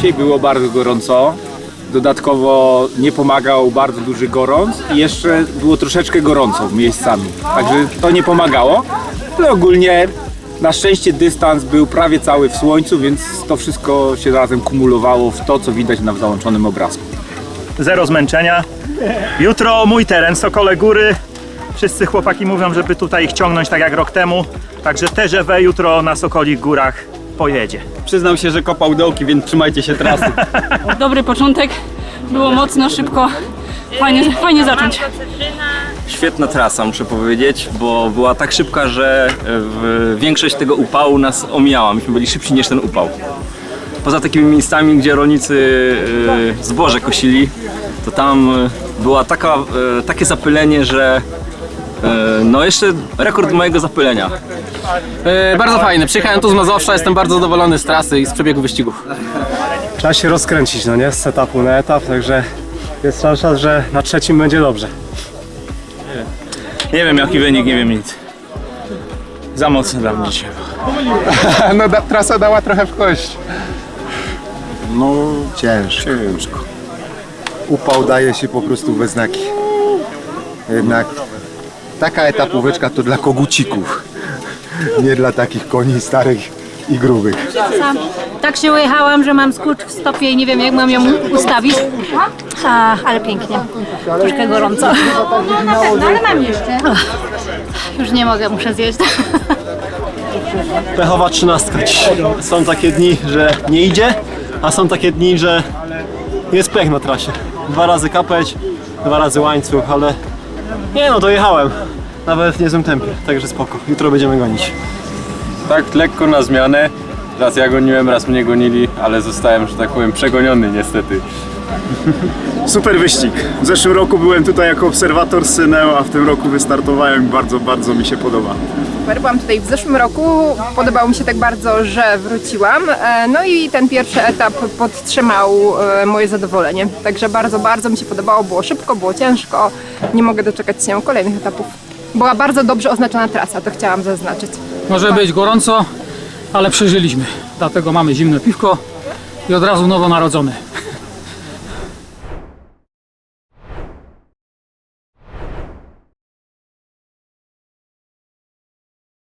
Dzisiaj było bardzo gorąco. Dodatkowo nie pomagał bardzo duży gorąc i jeszcze było troszeczkę gorąco miejscami. Także to nie pomagało. Ale ogólnie na szczęście dystans był prawie cały w słońcu, więc to wszystko się razem kumulowało w to, co widać na załączonym obrazku. Zero zmęczenia. Jutro mój teren, Sokole Góry. Wszyscy chłopaki mówią, żeby tutaj ich ciągnąć tak jak rok temu. Także TGW jutro na Sokolich Górach pojedzie. Przyznam się, że kopał dołki, więc trzymajcie się trasy. Dobry początek, było mocno, szybko. Fajnie, fajnie zacząć. Świetna trasa, muszę powiedzieć, bo była tak szybka, że e, w większość tego upału nas omijała. Myśmy byli szybsi niż ten upał. Poza takimi miejscami, gdzie rolnicy e, zboże kosili, to tam e, była taka, takie zapylenie, że no jeszcze rekord mojego zapylenia. E, bardzo fajne. Przyjechałem tu z Mazowsza, jestem bardzo zadowolony z trasy i z przebiegu wyścigów. Trzeba się rozkręcić, no nie? Z etapu na etap, także jest szansa, że na trzecim będzie dobrze. Nie wiem jaki wynik, nie wiem nic. Za mocno dla mnie dzisiaj. No da, trasa dała trochę w kość. No ciężko. ciężko. Upał daje się po prostu we znaki. Jednak taka etapóweczka to dla kogucików. Nie dla takich koni starych i grubych. Tak się ujechałam, że mam skurcz w stopie i nie wiem jak mam ją ustawić. A, ale pięknie. Troszkę gorąco. No ale mam jeszcze. Już nie mogę, muszę zjeść. Pechowa trzynastka. Są takie dni, że nie idzie, a są takie dni, że jest pech na trasie. Dwa razy kapeć, dwa razy łańcuch, ale nie no, dojechałem. Nawet w niezłym tempie, także spoko. Jutro będziemy gonić. Tak lekko na zmianę. Raz ja goniłem, raz mnie gonili, ale zostałem, że tak powiem, przegoniony niestety. Super wyścig. W zeszłym roku byłem tutaj jako obserwator z Syneo, a w tym roku wystartowałem. Bardzo, bardzo mi się podoba. Super, byłam tutaj w zeszłym roku, podobało mi się tak bardzo, że wróciłam. E, No i ten pierwszy etap podtrzymał e, moje zadowolenie. Także bardzo, bardzo mi się podobało, było szybko, było ciężko. Nie mogę doczekać się kolejnych etapów. Była bardzo dobrze oznaczona trasa, to chciałam zaznaczyć. Może być gorąco, ale przeżyliśmy. Dlatego mamy zimne piwko i od razu nowonarodzony.